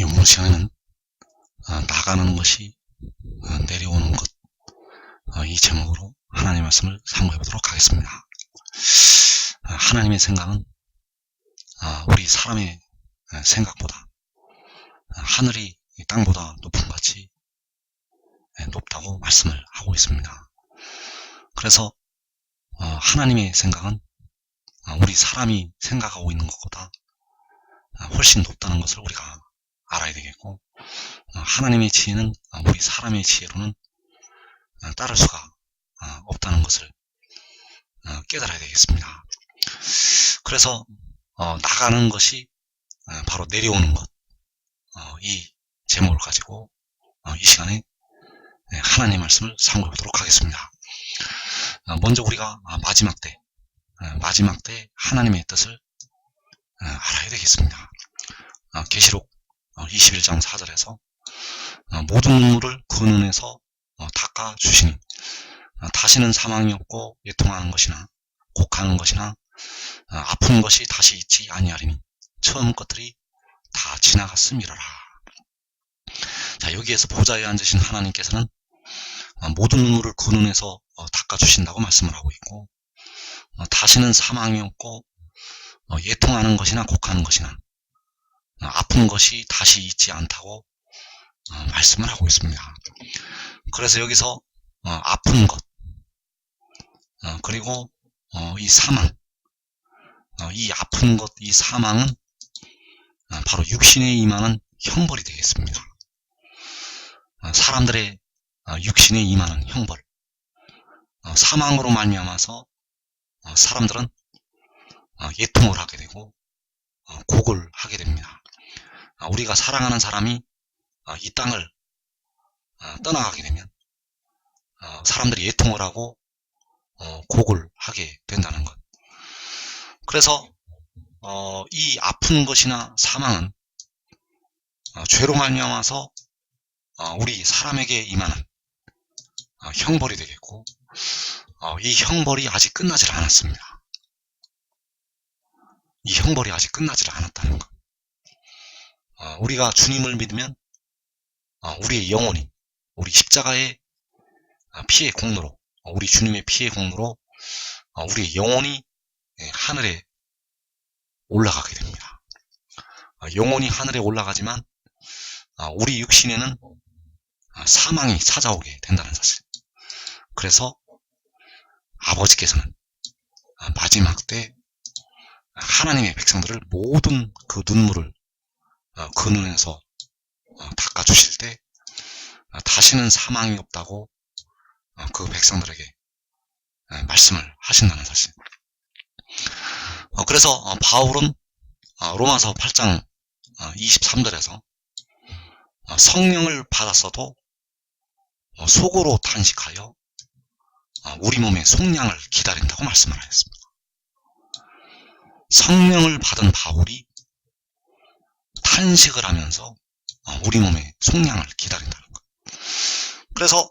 이번 시간에는 어, 나가는 것이 어, 내려오는 것, 어, 이 제목으로 하나님 말씀을 상고해 보도록 하겠습니다. 어, 하나님의 생각은 어, 우리 사람의 어, 생각보다 어, 하늘이 이 땅보다 높은 같이 예, 높다고 말씀을 하고 있습니다. 그래서 어, 하나님의 생각은 어, 우리 사람이 생각하고 있는 것보다 어, 훨씬 높다는 것을 우리가 알아야 되겠고 어, 하나님의 지혜는 어, 우리 사람의 지혜로는 어, 따를 수가 어, 없다는 것을 어, 깨달아야 되겠습니다. 그래서 어, 나가는 것이 어, 바로 내려오는 것, 어, 이 제목을 가지고 어, 이 시간에 네, 하나님 말씀을 상고해 보도록 하겠습니다. 어, 먼저 우리가 아, 마지막 때, 어, 마지막 때 하나님의 뜻을 어, 알아야 되겠습니다. 어, 계시록 21장 4절에서 어, 모든 눈물을 그 눈에서 어, 닦아 주시니 어, 다시는 사망이 없고 예통하는 것이나 곡하는 것이나 어, 아픈 것이 다시 있지 아니하리니 처음 것들이 다 지나갔음이라라. 자 여기에서 보좌에 앉으신 하나님께서는 어, 모든 눈물을 그 눈에서 어, 닦아 주신다고 말씀을 하고 있고 어, 다시는 사망이 없고 어, 예통하는 것이나 곡하는 것이나 어, 아픈 것이 다시 있지 않다고 어, 말씀을 하고 있습니다. 그래서 여기서 어, 아픈 것 어, 그리고 어, 이 사망 어, 이 아픈 것, 이 사망은 어, 바로 육신에 임하는 형벌이 되겠습니다. 어, 사람들의 어, 육신에 임하는 형벌 어, 사망으로 말미암아서 어, 사람들은 어, 예통을 하게 되고 어, 곡을 하게 됩니다. 어, 우리가 사랑하는 사람이 어, 이 땅을 어, 떠나가게 되면 어, 사람들이 예통을 하고 어, 곡을 하게 된다는 것. 그래서 어, 이 아픈 것이나 사망은 어, 죄로 말미암아서 어, 우리 사람에게 임하는 어, 형벌이 되겠고 어, 이 형벌이 아직 끝나질 않았습니다. 이 형벌이 아직 끝나질 않았다는 것. 어, 우리가 주님을 믿으면 어, 우리의 영혼이 우리 십자가의 어, 피의 공로로 어, 우리 주님의 피의 공로로 어, 우리의 영혼이 예, 하늘에 올라가게 됩니다. 어, 영혼이 하늘에 올라가지만 어, 우리 육신에는 어, 사망이 찾아오게 된다는 사실. 그래서 아버지께서는 어, 마지막 때 하나님의 백성들을 모든 그 눈물을 어, 그 눈에서 어, 닦아주실 때 어, 다시는 사망이 없다고 어, 그 백성들에게 어, 말씀을 하신다는 사실. 어, 그래서 어, 바울은 어, 로마서 8장 23절에서 어, 성령을 받았어도 어, 속으로 탄식하여 어, 우리 몸의 속량을 기다린다고 말씀을 하였습니다. 성령을 받은 바울이 탄식을 하면서 어, 우리 몸의 속량을 기다린다는 것. 그래서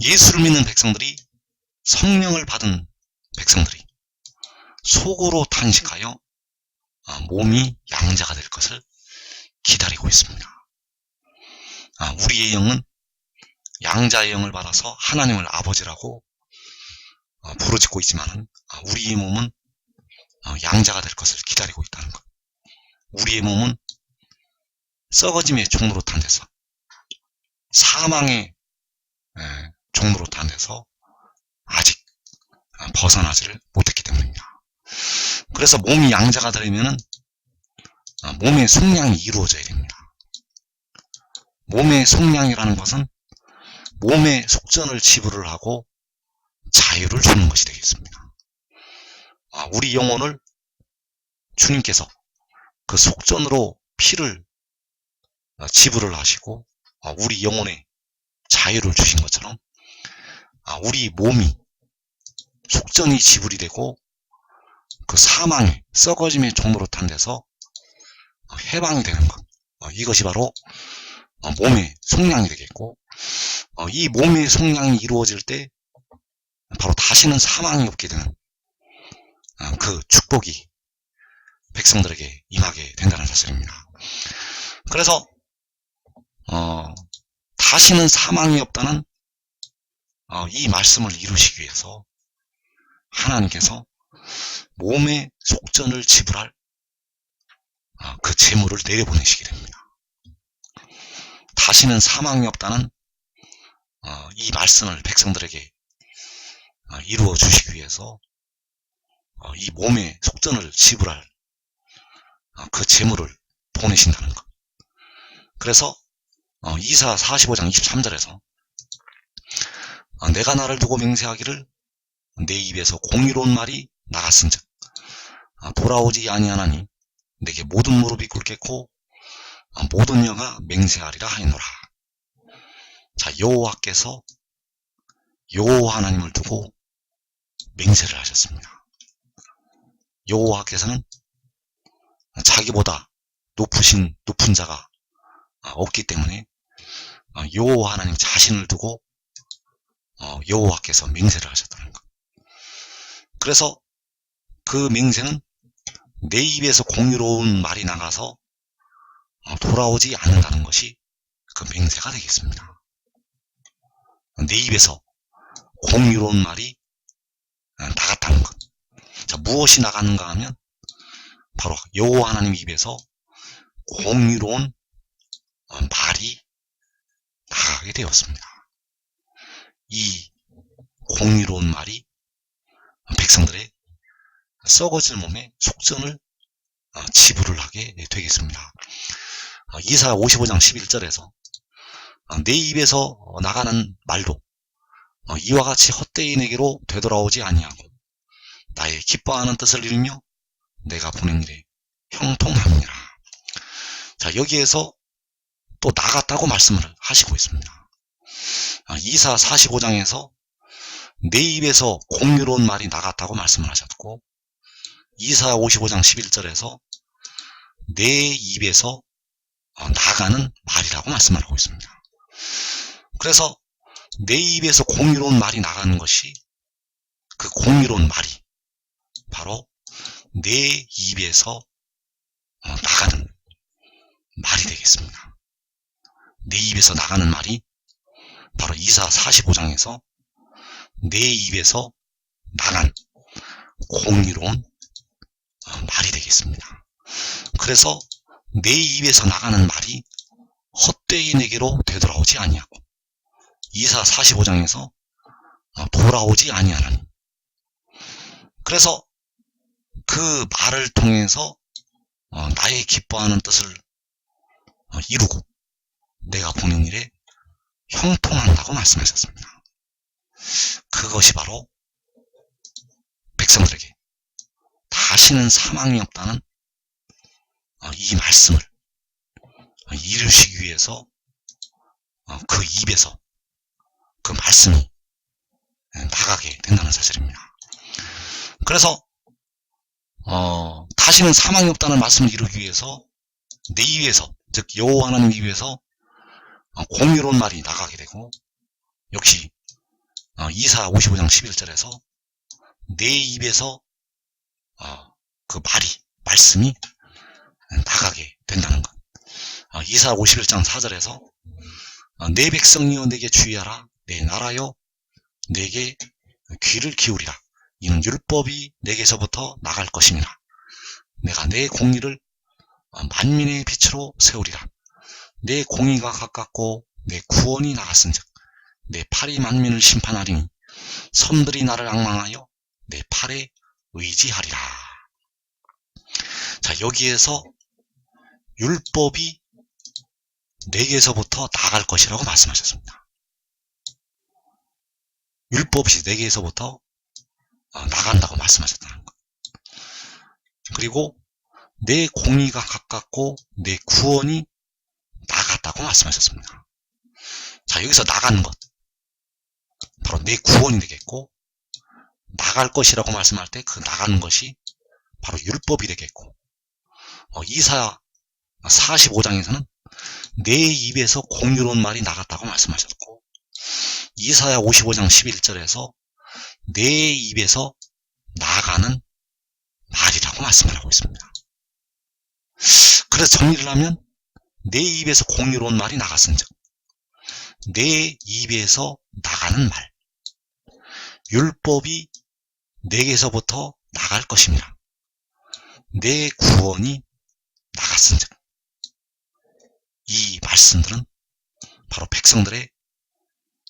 예수를 믿는 백성들이 성령을 받은 백성들이 속으로 탄식하여 어, 몸이 양자가 될 것을 기다리고 있습니다. 아, 우리의 영은 양자의 영을 받아서 하나님을 아버지라고 어, 부르짖고 있지만 우리의 몸은 어, 양자가 될 것을 기다리고 있다는 것. 우리의 몸은 썩어짐의 종로로 탄 데서 사망의 에, 종로로 탄 데서 아직 어, 벗어나지를 못했기 때문입니다. 그래서 몸이 양자가 되려면 어, 몸의 속량이 이루어져야 됩니다. 몸의 속량이라는 것은 몸의 속전을 지불을 하고 자유를 주는 것이 되겠습니다. 아, 우리 영혼을 주님께서 그 속전으로 피를 어, 지불을 하시고 어, 우리 영혼에 자유를 주신 것처럼 아, 우리 몸이 속전이 지불이 되고 그 사망의 썩어짐의 종로로 탄 데서 어, 해방이 되는 것. 이것이 바로 몸의 속량이 되겠고 이 몸의 속량이 이루어질 때 바로 다시는 사망이 없게 되는 그 축복이 백성들에게 임하게 된다는 사실입니다. 그래서 어, 다시는 사망이 없다는 어, 이 말씀을 이루시기 위해서 하나님께서 몸의 속전을 지불할 어, 그 재물을 내려보내시게 됩니다. 다시는 사망이 없다는 어, 이 말씀을 백성들에게 어, 이루어 주시기 위해서 어, 이 몸의 속전을 지불할 어, 그 재물을 보내신다는 것. 그래서 어, 이사 45장 23절에서 어, 내가 나를 두고 맹세하기를 내 입에서 공의로운 말이 나갔은즉 어, 돌아오지 아니하나니 내게 모든 무릎이 꿇겠고 어, 모든 영아 맹세하리라 하노라. 자 여호와께서 여호와 하나님을 두고 맹세를 하셨습니다. 여호와께서는 자기보다 높으신 높은 자가 아, 없기 때문에 어, 여호와 하나님 자신을 두고 어, 여호와께서 맹세를 하셨다는 것. 그래서 그 맹세는 내 입에서 공유로운 말이 나가서 어, 돌아오지 않는다는 것이 그 맹세가 되겠습니다. 내 입에서 공유로운 말이 나갔다는 것. 자, 무엇이 나가는가 하면 바로 여호와 하나님 입에서 공유로운 말이 나가게 되었습니다. 이 공유로운 말이 백성들의 썩어질 몸에 속전을 지불을 하게 되겠습니다. 이사 55장 11절에서 내 입에서 나가는 말도 이와 같이 헛되인에게로 되돌아오지 아니하고 나의 기뻐하는 뜻을 이루며 내가 보낸 일에 형통합니다. 자 여기에서 또 나갔다고 말씀을 하시고 있습니다. 이사 45장에서 내 입에서 공유로운 말이 나갔다고 말씀을 하셨고 이사 55장 11절에서 내 입에서 나가는 말이라고 말씀을 하고 있습니다. 그래서 내 입에서 공유로운 말이 나가는 것이 그 공유로운 말이 바로 내 입에서 나가는 말이 되겠습니다. 내 입에서 나가는 말이 바로 이사 45장에서 내 입에서 나간 공유로운 말이 되겠습니다. 그래서 내 입에서 나가는 말이 헛되인에게로 되돌아오지 아니하고 이사 45장에서 돌아오지 아니하나니 그래서 그 말을 통해서 나의 기뻐하는 뜻을 이루고 내가 보는 일에 형통한다고 말씀하셨습니다. 그것이 바로 백성들에게 다시는 사망이 없다는 이 말씀을 이루시기 위해서 그 입에서 그 말씀이 나가게 된다는 사실입니다. 그래서 어, 다시는 사망이 없다는 말씀을 이루기 위해서 내 입에서 즉 여호와 하나님 입에서 어, 공유로운 말이 나가게 되고 역시 어, 이사 55장 11절에서 내 입에서 어, 그 말이 말씀이 나가게 된다는 것. 어, 이사 51장 4절에서 어, 내 백성이여 내게 주의하라 내 나라여 내게 귀를 기울이라 이는 율법이 내게서부터 나갈 것입니다. 내가 내 공의를 만민의 빛으로 세우리라. 내 공의가 가깝고 내 구원이 나갔은즉 내 팔이 만민을 심판하리니 섬들이 나를 악망하여 내 팔에 의지하리라. 자 여기에서 율법이 내게서부터 나갈 것이라고 말씀하셨습니다. 율법이 내게서부터 어, 나간다고 말씀하셨다는 것. 그리고 내 공의가 가깝고 내 구원이 나갔다고 말씀하셨습니다. 자 여기서 나가는 것 바로 내 구원이 되겠고 나갈 것이라고 말씀할 때 그 나가는 것이 바로 율법이 되겠고 어, 이사 45장에서는 내 입에서 공유로운 말이 나갔다고 말씀하셨고 이사야 55장 11절에서 내 입에서 나가는 말이라고 말씀을 하고 있습니다. 그래서 정리를 하면 내 입에서 공유로운 말이 나갔은즉 내 입에서 나가는 말 율법이 내게서부터 나갈 것입니다. 내 구원이 나갔은즉 이 말씀들은 바로 백성들의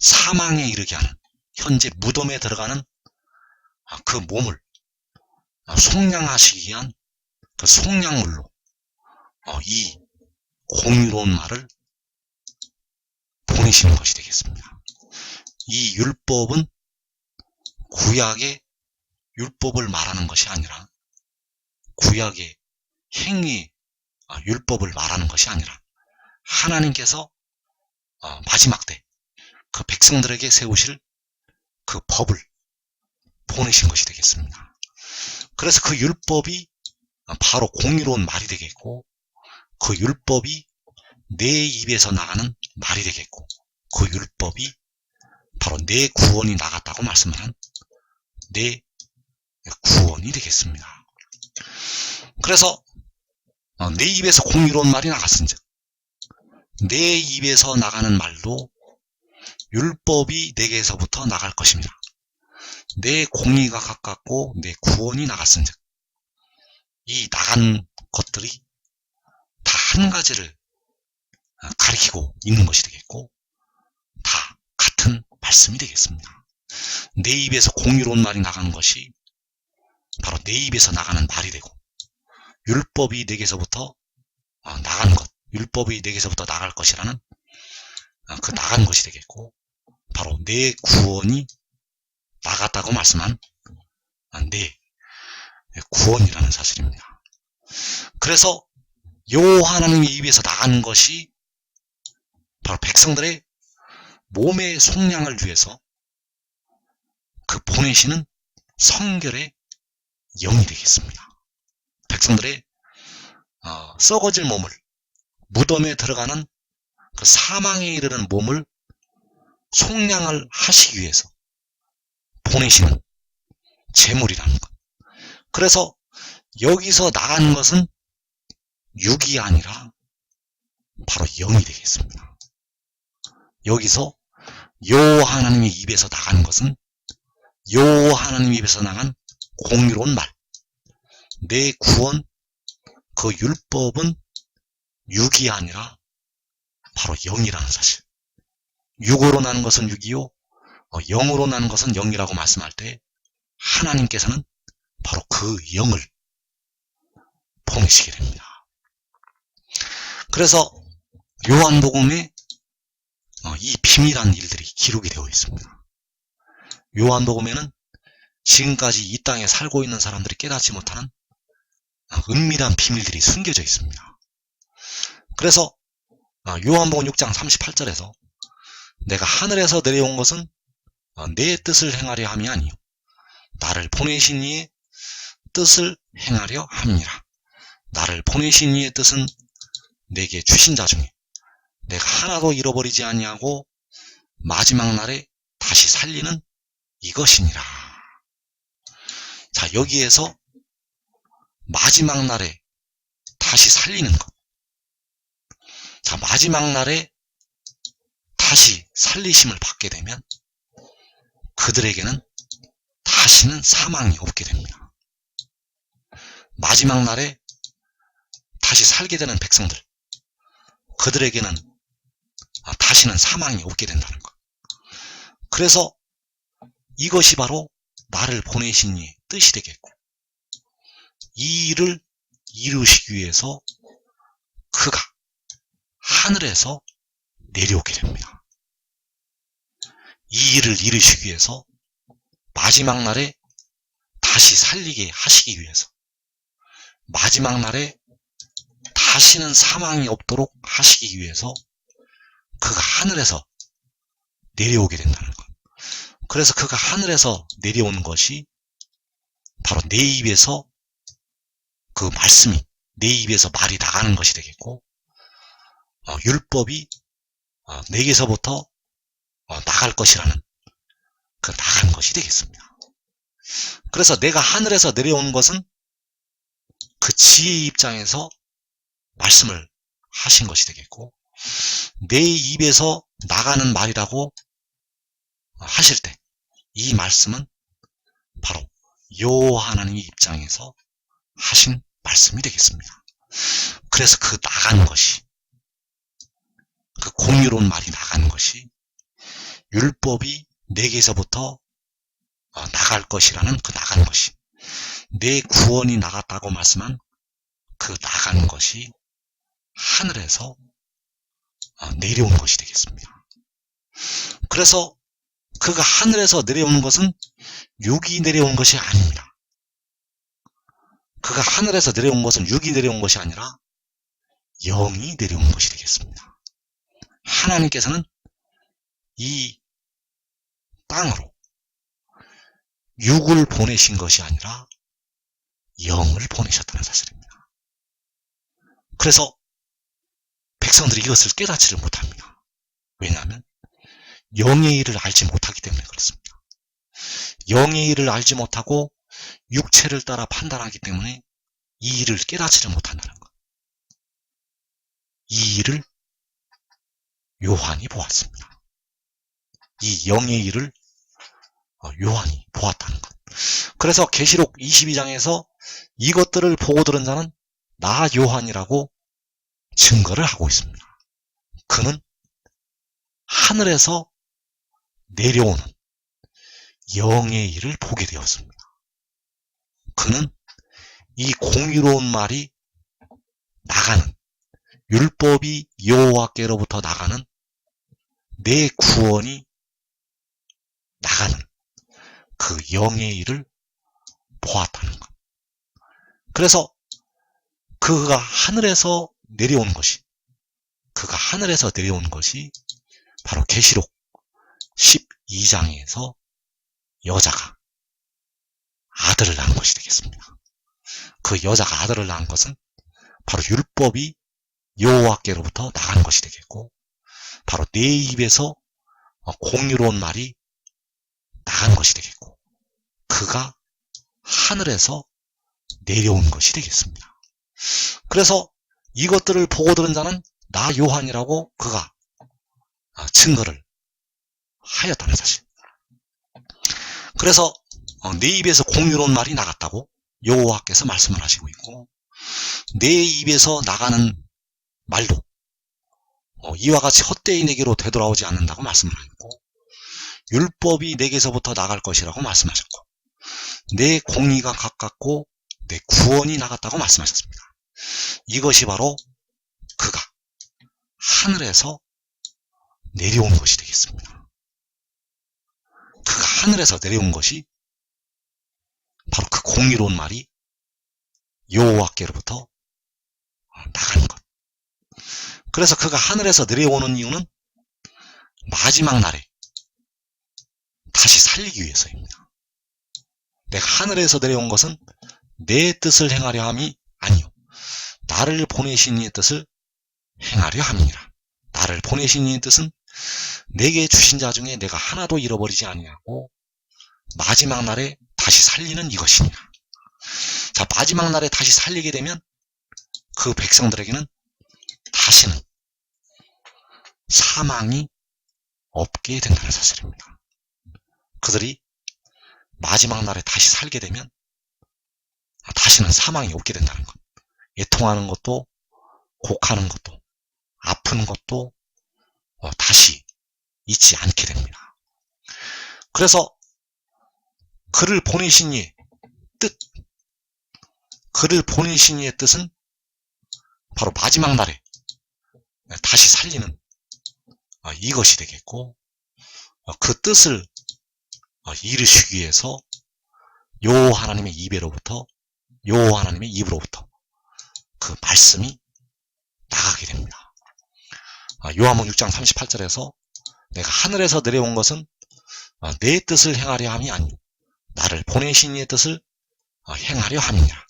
사망에 이르게 하는 현재 무덤에 들어가는 아, 그 몸을 아, 속량하시기 위한 그 속량물로 어, 이 공유로운 말을 보내시는 것이 되겠습니다. 이 율법은 구약의 율법을 말하는 것이 아니라 구약의 행위 아, 율법을 말하는 것이 아니라 하나님께서 어, 마지막 때 그 백성들에게 세우실 그 법을 보내신 것이 되겠습니다. 그래서 그 율법이 바로 공유로운 말이 되겠고 그 율법이 내 입에서 나가는 말이 되겠고 그 율법이 바로 내 구원이 나갔다고 말씀하는 내 구원이 되겠습니다. 그래서 어, 내 입에서 공유로운 말이 나갔은즉 내 입에서 나가는 말도 율법이 내게서부터 나갈 것입니다. 내 공의가 가깝고 내 구원이 나갔은즉 이 나간 것들이 다 한 가지를 가리키고 있는 것이 되겠고 다 같은 말씀이 되겠습니다. 내 입에서 공유로운 말이 나가는 것이 바로 내 입에서 나가는 말이 되고 율법이 내게서부터 어, 나간 것, 율법이 내게서부터 나갈 것이라는 어, 그 나간 것이 되겠고 바로 내 구원이 나갔다고 말씀한 어, 내 구원이라는 사실입니다. 그래서 요 하나님의 입에서 나간 것이 바로 백성들의 몸의 속량을 위해서 그 보내시는 성결의 영이 되겠습니다. 백성들의 어, 썩어질 몸을 무덤에 들어가는 그 사망에 이르는 몸을 속량을 하시기 위해서 보내시는 재물이라는 것. 그래서 여기서 나간 것은 육이 아니라 바로 영이 되겠습니다. 여기서 요 하나님의 입에서 나간 것은 요 하나님 입에서 나간 공유로운 말. 내 구원, 그 율법은 육이 아니라 바로 영이라는 사실. 육으로 나는 것은 육이요, 어, 영으로 나는 것은 영이라고 말씀할 때 하나님께서는 바로 그 영을 보내시게 됩니다. 그래서 요한복음에 어, 이 비밀한 일들이 기록이 되어 있습니다. 요한복음에는 지금까지 이 땅에 살고 있는 사람들이 깨닫지 못하는 은밀한 비밀들이 숨겨져 있습니다. 그래서 어, 요한복음 6장 38절에서 내가 하늘에서 내려온 것은 어, 내 뜻을 행하려 함이 아니요 나를 보내신 이의 뜻을 행하려 함이니라. 나를 보내신 이의 뜻은 내게 주신 자 중에 내가 하나도 잃어버리지 아니하고 마지막 날에 다시 살리는 이것이니라. 자, 여기에서 마지막 날에 다시 살리는 것. 자, 마지막 날에 다시 살리심을 받게 되면 그들에게는 다시는 사망이 없게 됩니다. 마지막 날에 다시 살게 되는 백성들, 그들에게는 다시는 사망이 없게 된다는 것. 그래서 이것이 바로 나를 보내신 이의 뜻이 되겠고 이 일을 이루시기 위해서 그가 하늘에서 내려오게 됩니다. 이 일을 이루시기 위해서 마지막 날에 다시 살리게 하시기 위해서 마지막 날에 다시는 사망이 없도록 하시기 위해서 그가 하늘에서 내려오게 된다는 것. 그래서 그가 하늘에서 내려오는 것이 바로 내 입에서 그 말씀이 내 입에서 말이 나가는 것이 되겠고 어, 율법이 어, 내게서부터 어, 나갈 것이라는 그 나간 것이 되겠습니다. 그래서 내가 하늘에서 내려온 것은 그 지혜의 입장에서 말씀을 하신 것이 되겠고 내 입에서 나가는 말이라고 하실 때 이 말씀은 바로 요 하나님의 입장에서 하신 말씀이 되겠습니다. 그래서 그 나가는 것이 그 공유로운 말이 나가는 것이 율법이 내게서부터 어, 나갈 것이라는 그 나가는 것이 내 구원이 나갔다고 말씀한 그 나가는 것이 하늘에서 어, 내려온 것이 되겠습니다. 그래서 그가 하늘에서 내려오는 것은 육이 내려온 것이 아닙니다. 그가 하늘에서 내려온 것은 육이 내려온 것이 아니라 영이 내려온 것이 되겠습니다. 하나님께서는 이 땅으로 육을 보내신 것이 아니라 영을 보내셨다는 사실입니다. 그래서 백성들이 이것을 깨닫지를 못합니다. 왜냐하면 영의 일을 알지 못하기 때문에 그렇습니다. 영의 일을 알지 못하고 육체를 따라 판단하기 때문에 이 일을 깨닫지를 못한다는 것. 이 일을 요한이 보았습니다. 이 영의 일을 어, 요한이 보았다는 것. 그래서 계시록 22장에서 이것들을 보고 들은 자는 나 요한이라고 증거를 하고 있습니다. 그는 하늘에서 내려오는 영의 일을 보게 되었습니다. 그는 이 공의로운 말이 나가는 율법이 여호와께로부터 나가는 내 구원이 나가는 그 영의 일을 보았다는 것. 그래서 그가 하늘에서 내려온 것이 그가 하늘에서 내려온 것이 바로 계시록 12장에서 여자가 아들을 낳은 것이 되겠습니다. 그 여자가 아들을 낳은 것은 바로 율법이 여호와께로부터 나가는 것이 되겠고 바로 내 입에서 공유로운 말이 나간 것이 되겠고 그가 하늘에서 내려온 것이 되겠습니다. 그래서 이것들을 보고 들은 자는 나 요한이라고 그가 증거를 하였다는 사실. 그래서 어, 내 입에서 공유로운 말이 나갔다고 여호와께서 말씀을 하시고 있고 내 입에서 나가는 말도 어, 이와 같이 헛되이 내게로 되돌아오지 않는다고 말씀을 하고 율법이 내게서부터 나갈 것이라고 말씀하셨고 내 공의가 가깝고 내 구원이 나갔다고 말씀하셨습니다. 이것이 바로 그가 하늘에서 내려온 것이 되겠습니다. 그가 하늘에서 내려온 것이 바로 그 공의로운 말이 여호와께로부터 나가는 것. 그래서 그가 하늘에서 내려오는 이유는 마지막 날에 다시 살리기 위해서입니다. 내가 하늘에서 내려온 것은 내 뜻을 행하려 함이 아니요. 나를 보내신 이의 뜻을 행하려 함이니라. 나를 보내신 이의 뜻은 내게 주신 자 중에 내가 하나도 잃어버리지 아니하고 마지막 날에 다시 살리는 이것이니라. 자, 마지막 날에 다시 살리게 되면 그 백성들에게는 다시는 사망이 없게 된다는 사실입니다. 그들이 마지막 날에 다시 살게 되면 다시는 사망이 없게 된다는 것. 애통하는 것도 곡하는 것도 아픈 것도 어, 다시 잊지 않게 됩니다. 그래서 그를 보내신 이의 뜻, 그를 보내신 이의 뜻은 바로 마지막 날에 다시 살리는 어, 이것이 되겠고 어, 그 뜻을 이루시기 위해서 요 하나님의 입에로부터 요 하나님의 입으로부터 그 말씀이 나가게 됩니다. 아, 요한복 6장 38절에서 내가 하늘에서 내려온 것은 아, 내 뜻을 행하려 함이 아니요 나를 보내신 이의 뜻을 아, 행하려 함이니라.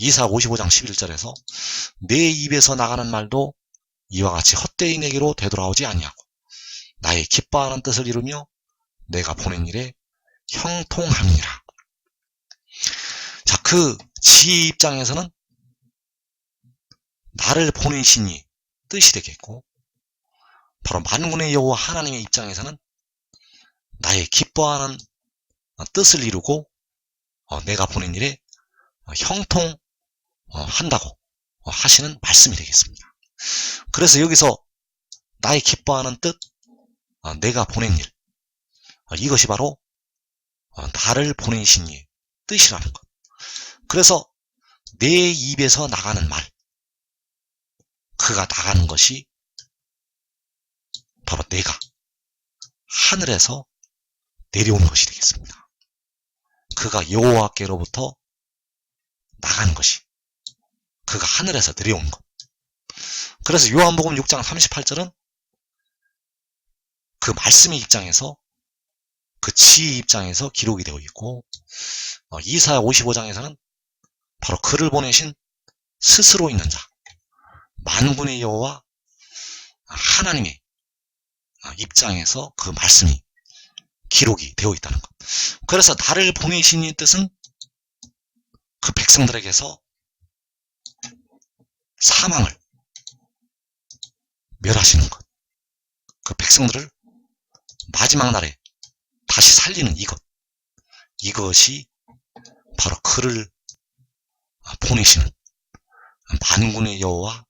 이사 55장 11절에서 내 입에서 나가는 말도 이와 같이 헛되이 내게로 되돌아오지 아니하고 나의 기뻐하는 뜻을 이루며 내가 보낸 일에 형통함이니라. 자, 그 지혜 입장에서는 나를 보내시니 뜻이 되겠고 바로 만군의 여호와 하나님의 입장에서는 나의 기뻐하는 뜻을 이루고 어, 내가 보낸 일에 어, 형통한다고 어, 하시는 말씀이 되겠습니다. 그래서 여기서 나의 기뻐하는 뜻, 내가 보낸 일, 이것이 바로 나를 보내신 이의 뜻이라는 것. 그래서 내 입에서 나가는 말, 그가 나가는 것이 바로 내가 하늘에서 내려오는 것이 되겠습니다. 그가 여호와께로부터 나가는 것이 그가 하늘에서 내려오는 것. 그래서 요한복음 6장 38절은 그 말씀의 입장에서 그 지의 입장에서 기록이 되어 있고 어, 이사야 55장에서는 바로 그를 보내신 스스로 있는 자 만군의 여호와 하나님의 어, 입장에서 그 말씀이 기록이 되어 있다는 것. 그래서 나를 보내신 이 뜻은 그 백성들에게서 사망을 멸하시는 것. 그 백성들을 마지막 날에 다시 살리는 이것. 이것이 바로 그를 보내시는 만군의 여호와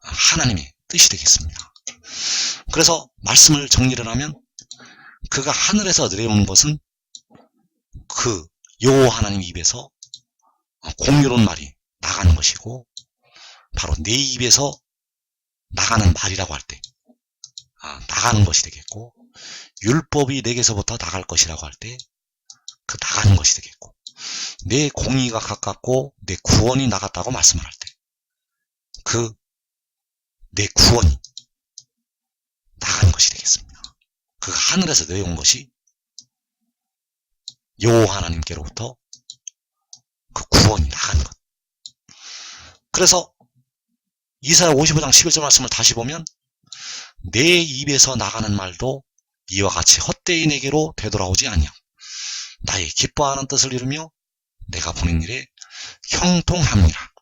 하나님의 뜻이 되겠습니다. 그래서 말씀을 정리를 하면 그가 하늘에서 내려오는 것은 그 여호와 하나님 입에서 공유로운 말이 나가는 것이고 바로 내 입에서 나가는 말이라고 할 때, 아, 나가는 것이 되겠고, 율법이 내게서부터 나갈 것이라고 할 때, 그 나가는 것이 되겠고, 내 공의가 가깝고, 내 구원이 나갔다고 말씀을 할 때, 그, 내 구원이 나가는 것이 되겠습니다. 그 하늘에서 내려온 것이 여호와 하나님께로부터 그 구원이 나가는 것. 그래서 이사야 55장 11절 말씀을 다시 보면 내 입에서 나가는 말도 이와 같이 헛되이 내게로 되돌아오지 아니하고 나의 기뻐하는 뜻을 이루며 내가 보낸 일에 형통합니다.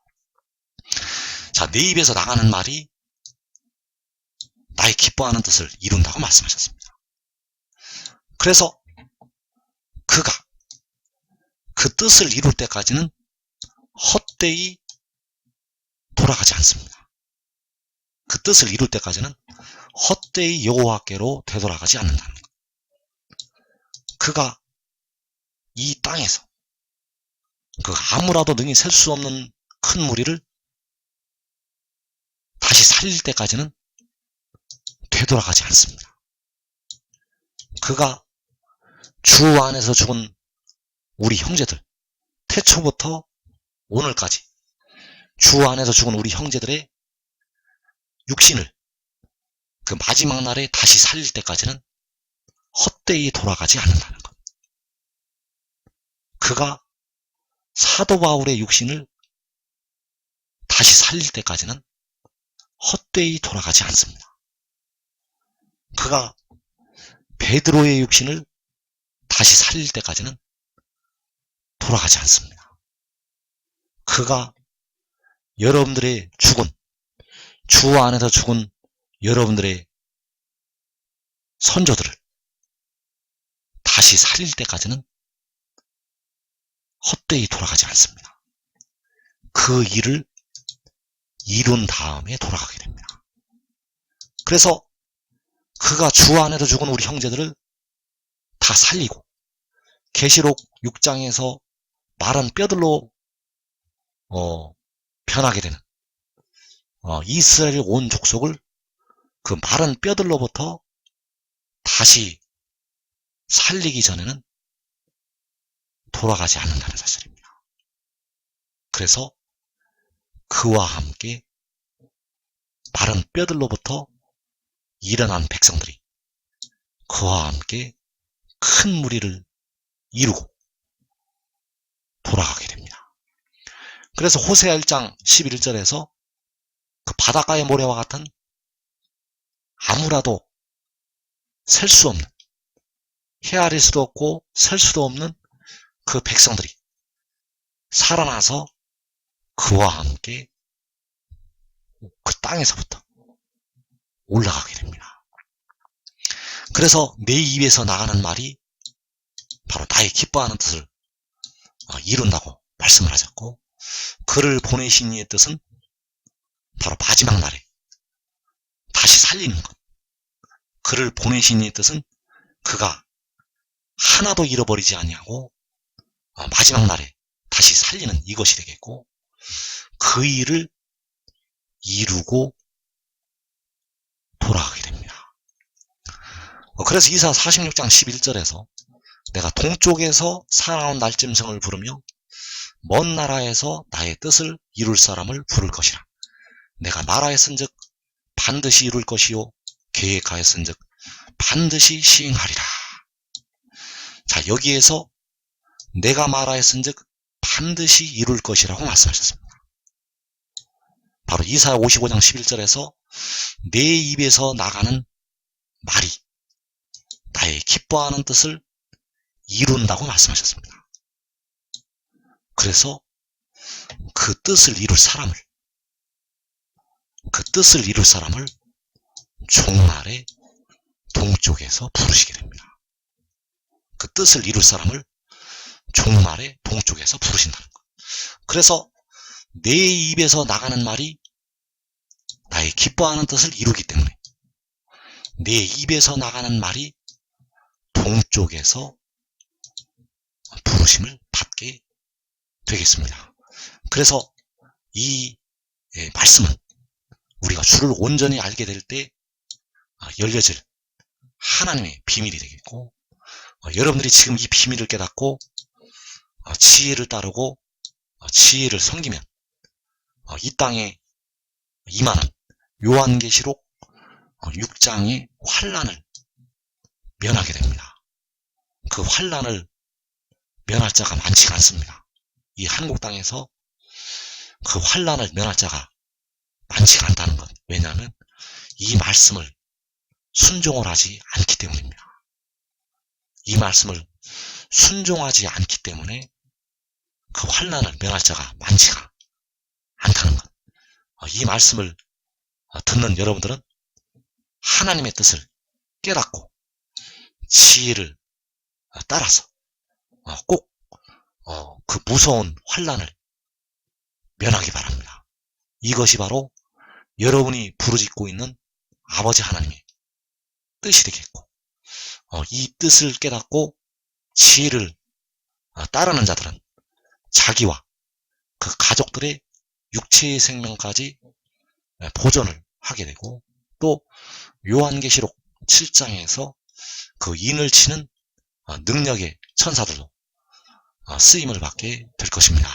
자, 내 입에서 나가는 말이 나의 기뻐하는 뜻을 이룬다고 말씀하셨습니다. 그래서 그가 그 뜻을 이룰 때까지는 헛되이 돌아가지 않습니다. 그 뜻을 이룰 때까지는 헛되이 여호와께로 되돌아가지 않는다는 것. 그가 이 땅에서 그 아무라도 능히 셀 수 없는 큰 무리를 다시 살릴 때까지는 되돌아가지 않습니다. 그가 주 안에서 죽은 우리 형제들, 태초부터 오늘까지 주 안에서 죽은 우리 형제들의 육신을 그 마지막 날에 다시 살릴 때까지는 헛되이 돌아가지 않는다는 것. 그가 사도 바울의 육신을 다시 살릴 때까지는 헛되이 돌아가지 않습니다. 그가 베드로의 육신을 다시 살릴 때까지는 돌아가지 않습니다. 그가 여러분들의 죽은 주 안에서 죽은 여러분들의 선조들을 다시 살릴 때까지는 헛되이 돌아가지 않습니다. 그 일을 이룬 다음에 돌아가게 됩니다. 그래서 그가 주 안에서 죽은 우리 형제들을 다 살리고 계시록 6장에서 마른 뼈들로 어, 변하게 되는 어, 이스라엘 온 족속을 그 마른 뼈들로부터 다시 살리기 전에는 돌아가지 않는다는 사실입니다. 그래서 그와 함께 마른 뼈들로부터 일어난 백성들이 그와 함께 큰 무리를 이루고 돌아가게 됩니다. 그래서 호세아 1장 11절에서 그 바닷가의 모래와 같은 아무라도 셀 수 없는 헤아릴 수도 없고 셀 수도 없는 그 백성들이 살아나서 그와 함께 그 땅에서부터 올라가게 됩니다. 그래서 내 입에서 나가는 말이 바로 나의 기뻐하는 뜻을 어, 이룬다고 말씀을 하셨고 그를 보내신 이의 뜻은 바로 마지막 날에 다시 살리는 것. 그를 보내신 이의 뜻은 그가 하나도 잃어버리지 아니하고 어, 마지막 날에 다시 살리는 이것이 되겠고 그 일을 이루고 돌아가게 됩니다. 어, 그래서 이사 46장 11절에서 내가 동쪽에서 살아온 날짐승을 부르며 먼 나라에서 나의 뜻을 이룰 사람을 부를 것이라. 내가 말하였은즉 반드시 이룰 것이요 계획하였은즉 반드시 시행하리라. 자 여기에서 내가 말하였은즉 반드시 이룰 것이라고 말씀하셨습니다. 바로 이사 55장 11절에서 내 입에서 나가는 말이 나의 기뻐하는 뜻을 이룬다고 말씀하셨습니다. 그래서 그 뜻을 이룰 사람을 그 뜻을 이룰 사람을 종말의 동쪽에서 부르시게 됩니다. 그 뜻을 이룰 사람을 종말의 동쪽에서 부르신다는 것. 그래서 내 입에서 나가는 말이 나의 기뻐하는 뜻을 이루기 때문에 내 입에서 나가는 말이 동쪽에서 부르심을 받게 되겠습니다. 그래서 이 예, 말씀은 우리가 주를 온전히 알게 될때 아, 열려질 하나님의 비밀이 되겠고 어, 여러분들이 지금 이 비밀을 깨닫고 어, 지혜를 따르고 어, 지혜를 섬기면 이 땅에 임하는 요한계시록 6장의 환란을 면하게 됩니다. 그 환란을 면할 자가 많지가 않습니다. 이 한국 땅에서 그 환란을 면할 자가 많지가 않다는 것. 왜냐하면 이 말씀을 순종을 하지 않기 때문입니다. 이 말씀을 순종하지 않기 때문에 그 환란을 면할 자가 많지가 않다는 것. 어, 이 말씀을 듣는 여러분들은 하나님의 뜻을 깨닫고 지혜를 따라서 어, 꼭그 어, 무서운 환란을 면하기 바랍니다. 이것이 바로 여러분이 부르짖고 있는 아버지 하나님의 뜻이 되겠고 어, 이 뜻을 깨닫고 지혜를 따르는 자들은 자기와 그 가족들의 육체의 생명까지 보존을 하게 되고 또 요한계시록 7장에서 그 인을 치는 능력의 천사들로 어, 쓰임을 받게 될 것입니다.